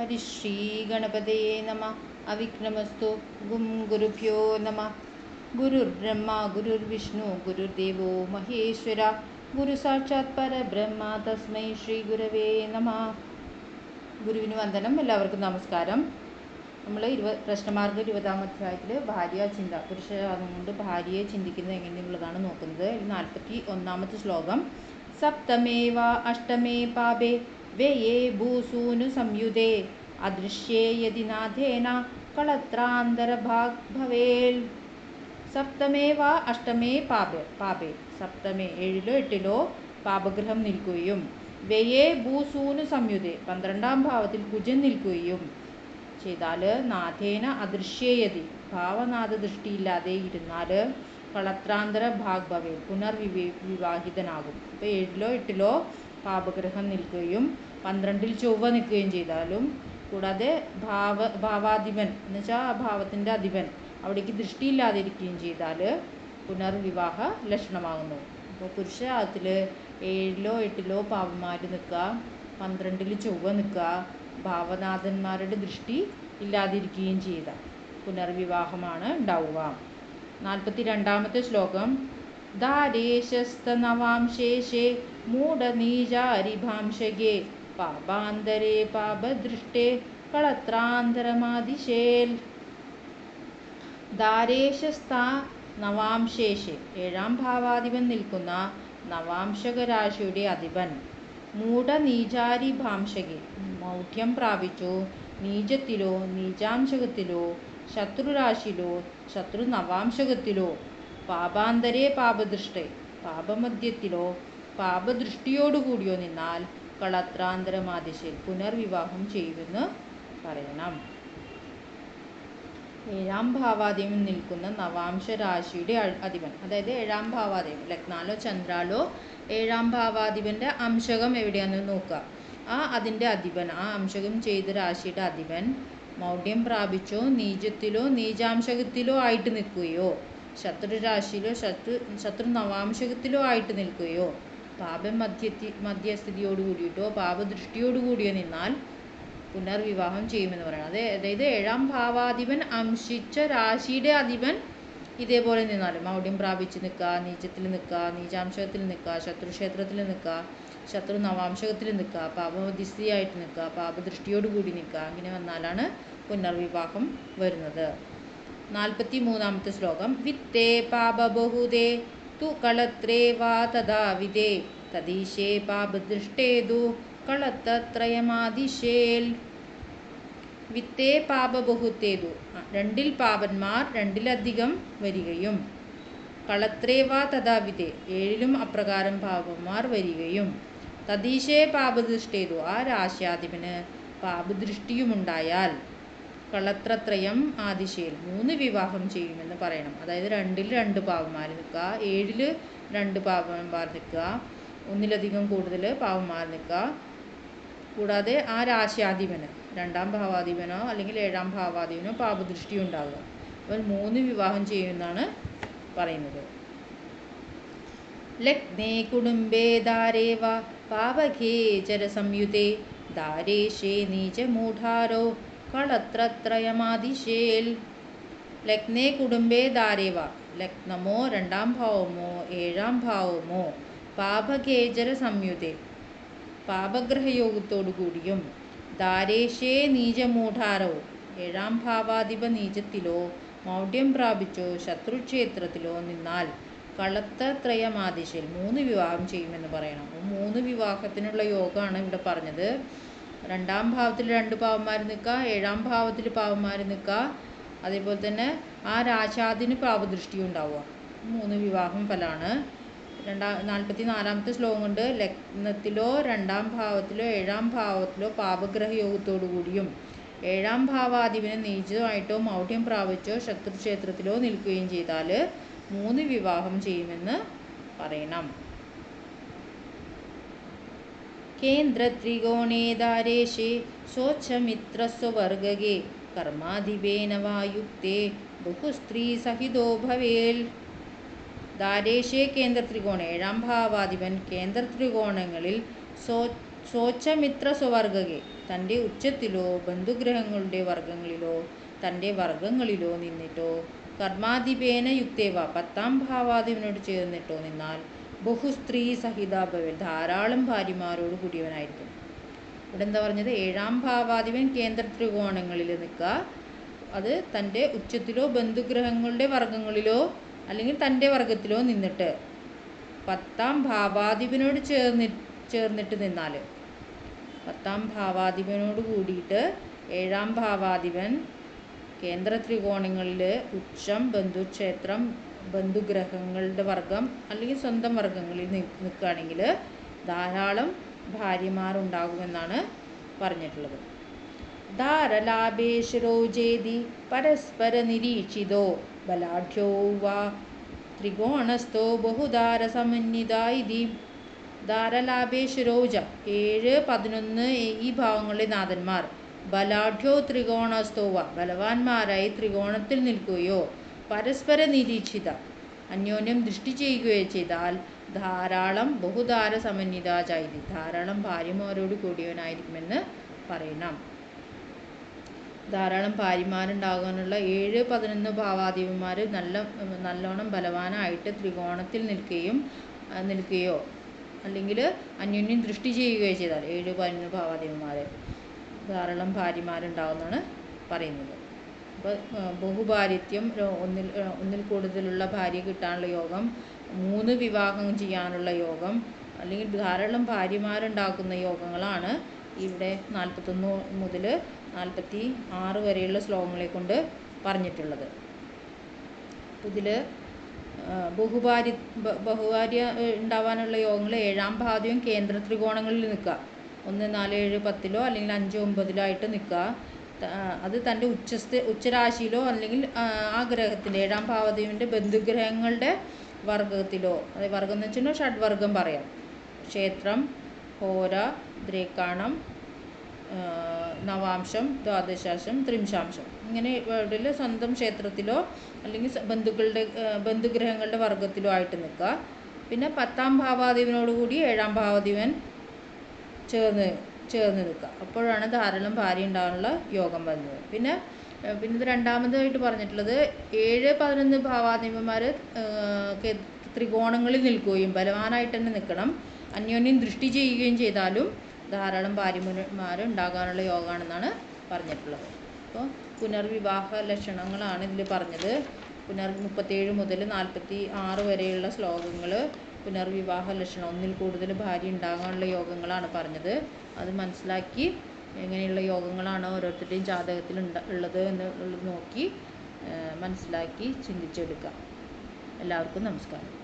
ഹരിശ്രീ ഗണപതയെ നമ അവിഘ്നമസ്തു ഗും ഗുരുഭ്യോ നമ ഗുരുർബ്രഹ്മ ഗുരുർവിഷ്ണു ഗുരുർദേവോ മഹേശ്വര ഗുരു സാക്ഷാത് പരബ്രഹ്മ തസ്മൈ ശ്രീ ഗുരവേ നമ ഗുരുവിന് വന്ദനം. എല്ലാവർക്കും നമസ്കാരം. നമ്മൾ ഇരുപ പ്രശ്നമാർഗ ഇരുപതാം അധ്യായത്തിൽ ഭാര്യ ചിന്ത പുരുഷ കൊണ്ട് ഭാര്യയെ ചിന്തിക്കുന്നത് എങ്ങനെയുള്ളതാണ് നോക്കുന്നത്. നാൽപ്പത്തി ഒന്നാമത്തെ ശ്ലോകം. സപ്തമേവ അഷ്ടമേ പാപേ വ്യയേ ഭൂസൂനു സംയുതേ. അദൃശ്യേ യതി നാഥേന കളത്രാന്തരഭാഗ് ഭവേൽ. സപ്തമേ വാ അഷ്ടമേ പാപേ. പാപേ. സപ്തമേ ഏഴിലോ എട്ടിലോ പാപഗ്രഹം നിൽക്കുകയും വ്യയേ ഭൂസൂനു സംയുതേ. പന്ത്രണ്ടാം ഭാവത്തിൽ കുജൻ നിൽക്കുകയും ചെയ്താൽ നാഥേന അദൃശ്യേയതി ഭാവനാഥ ദൃഷ്ടിയില്ലാതെ ഇരുന്നാൽ കളത്രാന്തര ഭാഗ്ഭവേ പുനർവിവാഹിതനാകും ഇപ്പോൾ ഏഴിലോ എട്ടിലോ പാപഗ്രഹം നിൽക്കുകയും പന്ത്രണ്ടിൽ ചൊവ്വ നിൽക്കുകയും ചെയ്താലും കൂടാതെ ഭാവ ഭാവാധിപൻ എന്ന് വെച്ചാൽ ആ ഭാവത്തിന്റെ അധിപൻ അവിടേക്ക് ദൃഷ്ടിയില്ലാതിരിക്കുകയും ചെയ്താൽ പുനർവിവാഹ ലക്ഷണമാകുന്നു. അപ്പോൾ പുരുഷ അതിൽ ഏഴിലോ എട്ടിലോ പാവന്മാർ നിൽക്കുക പന്ത്രണ്ടിൽ ചൊവ്വ നിൽക്കുക ഭാവനാഥന്മാരുടെ ദൃഷ്ടി ഇല്ലാതിരിക്കുകയും ചെയ്ത പുനർവിവാഹമാണ് ഉണ്ടാവുക. നാൽപ്പത്തി രണ്ടാമത്തെ ശ്ലോകം ദാരേശസ്തനവാംശേഷേ മൂഢനീചാരിഭാംശകേ പാപാന്തരേ പാപദൃഷ്ടേ കളത്രാന്തരമാതിശേൽ. ദാരേശസ്ഥ നവാംശേഷെ ഏഴാം ഭാവാധിപൻ നിൽക്കുന്ന നവാംശകരാശിയുടെ അധിപൻ. മൂഢനീചാരി ഭാംശകെ മൗഢ്യം പ്രാപിച്ചു നീചത്തിലോ നീചാംശകത്തിലോ ശത്രുരാശിയിലോ ശത്രു നവാംശകത്തിലോ പാപാന്തരേ പാപദൃഷ്ടേ പാപമധ്യത്തിലോ പാപദൃഷ്ടിയോടുകൂടിയോ നിന്നാൽ കളത്രാന്തരമാദിശയിൽ പുനർവിവാഹം ചെയ്യുമെന്ന് പറയണം. ഏഴാം ഭാവാധിപൻ നിൽക്കുന്ന നവാംശ രാശിയുടെ അധിപൻ അതായത് ഏഴാം ഭാവാധിപൻ ലഗ്നാലോ ചന്ദ്രാലോ ഏഴാം ഭാവാധിപന്റെ അംശകം എവിടെയാണെന്ന് നോക്കുക. ആ അതിന്റെ അധിപൻ ആ അംശകം ചെയ്ത രാശിയുടെ അധിപൻ മൗഢ്യം പ്രാപിച്ചോ നീചത്തിലോ നീചാംശകത്തിലോ ആയിട്ട് നിൽക്കുകയോ ശത്രു രാശിയിലോ ശത്രു ശത്രു നവാംശകത്തിലോ ആയിട്ട് നിൽക്കുകയോ പാപം മധ്യത്തി മധ്യസ്ഥിതിയോട് കൂടിയിട്ടോ പാപദൃഷ്ടിയോട് കൂടിയോ നിന്നാൽ പുനർവിവാഹം ചെയ്യുമെന്ന് പറയുന്നത് അതെ അതായത് ഏഴാം ഭാവാധിപൻ അംശിച്ച രാശിയുടെ അധിപൻ ഇതേപോലെ നിന്നാലും മൗഢ്യം പ്രാപിച്ച് നിൽക്കുക നീചത്തിൽ നിൽക്കുക നീചാംശത്തിൽ നിൽക്കുക ശത്രുക്ഷേത്രത്തിൽ നിൽക്കുക ശത്രു നവാംശകത്തിൽ നിൽക്കുക പാപമധ്യസ്ഥിതിയായിട്ട് നിൽക്കുക പാപദൃഷ്ടിയോട് കൂടി നിൽക്കുക അങ്ങനെ വന്നാലാണ് പുനർവിവാഹം വരുന്നത്. നാൽപ്പത്തി മൂന്നാമത്തെ ശ്ലോകം. വിത്തേ പാപബഹുദേ കളത്രേ വാ തഥാ വിദേ തദീശേ പാപദൃഷ്ടേതു കളത്തത്രയമാദിശേൽ വിത്തേ പാപബഹുത്തേതു രണ്ടിൽ പാപന്മാർ രണ്ടിലധികം വരികയും കളത്രേവാ തഥാവിധേ ഏഴിലും അപ്രകാരം പാപന്മാർ വരികയും തദീശേ പാപദൃഷ്ടേതു ആ രാശ്യാധിപന് പാപദൃഷ്ടിയുമുണ്ടായാൽ കളത്രത്രയം ആദിശയിൽ മൂന്ന് വിവാഹം ചെയ്യുമെന്ന് പറയണം. അതായത് രണ്ടിൽ രണ്ട് പാവന്മാർ നിൽക്കുക ഏഴിൽ രണ്ട് പാവന്മാർ നിൽക്കുക ഒന്നിലധികം കൂടുതൽ പാവന്മാർ നിൽക്കുക. കൂടാതെ ആ രാശിയാധിപന് രണ്ടാം ഭാവാധിപനോ അല്ലെങ്കിൽ ഏഴാം ഭാവാധിപനോ പാപദൃഷ്ടി ഉണ്ടാവുക. അപ്പോൾ മൂന്ന് വിവാഹം ചെയ്യുമെന്നാണ് പറയുന്നത്. ലഗ്നേ കുടുംബേ ദാരേവ പാവകേ ചരസംയുതേ ദാരേശേ നീചമൂഢാരോ കളത്രത്രയമാതിശേൽ. ലഗ്നേ കുടുംബേ ദാരേവ ലഗ്നമോ രണ്ടാം ഭാവമോ ഏഴാം ഭാവമോ പാപകേജര സംയുതേ പാപഗ്രഹയോഗത്തോടു കൂടിയും ദാരേശേ നീചമൂഢാരവും. ഏഴാം ഭാവാധിപ നീചത്തിലോ മൗഢ്യം പ്രാപിച്ചോ ശത്രുക്ഷേത്രത്തിലോ നിന്നാൽ കളത്തത്രയമാദിശയിൽ മൂന്ന് വിവാഹം ചെയ്യുമെന്ന് പറയണം. മൂന്ന് വിവാഹത്തിനുള്ള യോഗമാണ് ഇവിടെ പറഞ്ഞത്. രണ്ടാം ഭാവത്തിൽ രണ്ട് പാവന്മാർ നിൽക്കുക ഏഴാം ഭാവത്തിൽ പാവന്മാർ നിൽക്കുക. അതേപോലെ തന്നെ ആ രാശാദിന് പാപദൃഷ്ടി ഉണ്ടാവുക. മൂന്ന് വിവാഹം ഫലമാണ്. രണ്ടാം നാൽപ്പത്തി നാലാമത്തെ ശ്ലോകം കൊണ്ട് ലഗ്നത്തിലോ രണ്ടാം ഭാവത്തിലോ ഏഴാം ഭാവത്തിലോ പാപഗ്രഹ യോഗത്തോടു കൂടിയും ഏഴാം ഭാവാധിപനെ നീചമായിട്ടോ മൗഢ്യം പ്രാപിച്ചോ ശത്രുക്ഷേത്രത്തിലോ നിൽക്കുകയും ചെയ്താൽ മൂന്ന് വിവാഹം ചെയ്യുമെന്ന് പറയണം. കേന്ദ്രത്രികോണേ ദാരേശേ ശോച്ഛമിത്രസ്വവർഗേ കർമാധിപേന വായുക്തേ ബഹുസ്ത്രീ സഹിതോ ഭവേൽ ദാരേശേ കേന്ദ്ര ഏഴാം ഭാവാധിപൻ കേന്ദ്രത്രികോണങ്ങളിൽ സോ സോച്ചമിത്ര സ്വവർഗകെ തന്റെ ഉച്ചത്തിലോ ബന്ധുഗ്രഹങ്ങളുടെ വർഗങ്ങളിലോ തന്റെ വർഗങ്ങളിലോ നിന്നിട്ടോ കർമാധിപേന യുക്തേവ പത്താം ഭാവാധിപനോട് ചേർന്നിട്ടോ നിന്നാൽ ബഹുസ്ത്രീ സഹിതാഭവൻ ധാരാളം ഭാര്യമാരോട് കൂടിയവനായിരിക്കും ഇവിടെ എന്താ പറഞ്ഞത്? ഏഴാം ഭാവാധിപൻ കേന്ദ്ര ത്രികോണങ്ങളിൽ നിൽക്കുക. അത് തന്റെ ഉച്ചത്തിലോ ബന്ധുഗ്രഹങ്ങളുടെ വർഗങ്ങളിലോ അല്ലെങ്കിൽ തന്റെ വർഗത്തിലോ നിന്നിട്ട് പത്താം ഭാവാധിപനോട് ചേർന്നി ചേർന്നിട്ട് നിന്നാൽ പത്താം ഭാവാധിപനോട് കൂടിയിട്ട് ഏഴാം ഭാവാധിപൻ കേന്ദ്ര ത്രികോണങ്ങളിൽ ഉച്ചം ബന്ധുക്ഷേത്രം ബന്ധുഗ്രഹങ്ങളുടെ വർഗം അല്ലെങ്കിൽ സ്വന്തം വർഗങ്ങളിൽ നിൽക്കുകയാണെങ്കിൽ ധാരാളം ഭാര്യമാരുണ്ടാകുമെന്നാണ് പറഞ്ഞിട്ടുള്ളത്. ധാരലാഭേശ്വരോജേതി പരസ്പര നിരീക്ഷിതോ ബലാഢ്യോ വാ ത്രികോണസ്ഥോ ബഹുധാരസമന്വിത ഇതി ധാരലാഭേശ്വരോജ ഏഴ് പതിനൊന്ന് ഈ ഭാവങ്ങളിലെ നാഥന്മാർ ബലാഢ്യോ ത്രികോണസ്ഥോവ ബലവാന്മാരായി ത്രികോണത്തിൽ നിൽക്കുകയോ പരസ്പര നിരീക്ഷിത. അന്യോന്യം ദൃഷ്ടി ചെയ്യുകയോ ചെയ്താൽ ധാരാളം ബഹുധാര സമന്വിതാചാരി ധാരാളം ഭാര്യമാരോട് കൂടിയവനായിരിക്കുമെന്ന് പറയണം. ധാരാളം ഭാര്യമാരുണ്ടാകാനുള്ള ഏഴ് പതിനൊന്ന് ഭാവാധിപന്മാർ നല്ല നല്ലോണം ബലവാനായിട്ട് ത്രികോണത്തിൽ നിൽക്കുകയും നിൽക്കുകയോ അല്ലെങ്കിൽ അന്യോന്യം ദൃഷ്ടി ചെയ്യുകയോ ചെയ്താൽ ഏഴ് പതിനൊന്ന് ഭാവാധിപന്മാർ ധാരാളം ഭാര്യമാരുണ്ടാകുമെന്നാണ് പറയുന്നത്. അപ്പോൾ ബഹുഭാര്യത്വം ഒന്നിൽ ഒന്നിൽ കൂടുതലുള്ള ഭാര്യ കിട്ടാനുള്ള യോഗം മൂന്ന് വിവാഹം ചെയ്യാനുള്ള യോഗം അല്ലെങ്കിൽ ധാരാളം ഭാര്യമാരുണ്ടാക്കുന്ന യോഗങ്ങളാണ് ഇവിടെ നാൽപ്പത്തൊന്ന് മുതൽ നാൽപ്പത്തി ആറ് വരെയുള്ള ശ്ലോകങ്ങളെ കൊണ്ട് പറഞ്ഞിട്ടുള്ളത്. ഇതിൽ ബഹുഭാര്യ ബഹുഭാര്യ ഉണ്ടാവാനുള്ള യോഗങ്ങൾ ഏഴാം ഭാദ്യം കേന്ദ്ര ത്രികോണങ്ങളിൽ നിൽക്കുക. ഒന്ന് നാല് ഏഴ് പത്തിലോ അല്ലെങ്കിൽ അഞ്ച് ഒമ്പതിലോ ആയിട്ട് നിൽക്കുക. അത് തന്റെ ഉച്ചസ്ഥ ഉച്ചരാശിയിലോ അല്ലെങ്കിൽ ആ ഗ്രഹത്തിന്റെ ഏഴാം ഭാവദേവിന്റെ ബന്ധുഗ്രഹങ്ങളുടെ വർഗത്തിലോ അതായത് വർഗം എന്ന് വെച്ചിട്ടുണ്ടെങ്കിൽ ഷഡ്വർഗം പറയാം. ക്ഷേത്രം ഹോര ദ്രേക്കാണം നവാംശം ദ്വാദശാംശം ത്രിംശാംശം. ഇങ്ങനെ ഇതിൽ സ്വന്തം ക്ഷേത്രത്തിലോ അല്ലെങ്കിൽ ബന്ധുക്കളുടെ ബന്ധുഗ്രഹങ്ങളുടെ വർഗത്തിലോ ആയിട്ട് നിൽക്കുക. പിന്നെ പത്താം ഭാവാധിപനോട് കൂടി ഏഴാം ഭാവാധിപൻ ചേർന്ന് ചേർന്ന് നിൽക്കുക അപ്പോഴാണ് ധാരാളം ഭാര്യ ഉണ്ടാകാനുള്ള യോഗം വരുന്നത്. പിന്നെ പിന്നെ ഇത് രണ്ടാമതായിട്ട് പറഞ്ഞിട്ടുള്ളത് ഏഴ് പതിനൊന്ന് ഭാവാധിപന്മാർ ത്രികോണങ്ങളിൽ നിൽക്കുകയും ബലവാനായിട്ട് തന്നെ നിൽക്കണം. അന്യോന്യം ദൃഷ്ടി ചെയ്യുകയും ചെയ്താലും ധാരാളം ഭാര്യമാർ ഉണ്ടാകാനുള്ള യോഗമാണെന്നാണ് പറഞ്ഞിട്ടുള്ളത്. അപ്പോൾ പുനർവിവാഹ ലക്ഷണങ്ങളാണ് ഇതിൽ പറഞ്ഞത്. പുനർ മുപ്പത്തേഴ് മുതൽ നാൽപ്പത്തി ആറ് വരെയുള്ള ശ്ലോകങ്ങൾ പുനർവിവാഹ ലക്ഷണം. ഒന്നിൽ കൂടുതൽ ഭാര്യ ഉണ്ടാകാനുള്ള യോഗങ്ങളാണ് പറഞ്ഞത്. അത് മനസ്സിലാക്കി എങ്ങനെയുള്ള യോഗങ്ങളാണ് ഓരോരുത്തരുടെയും ജാതകത്തിൽ ഉള്ളത് എന്ന് നോക്കി മനസ്സിലാക്കി ചിന്തിച്ചെടുക്കാം. എല്ലാവർക്കും നമസ്കാരം.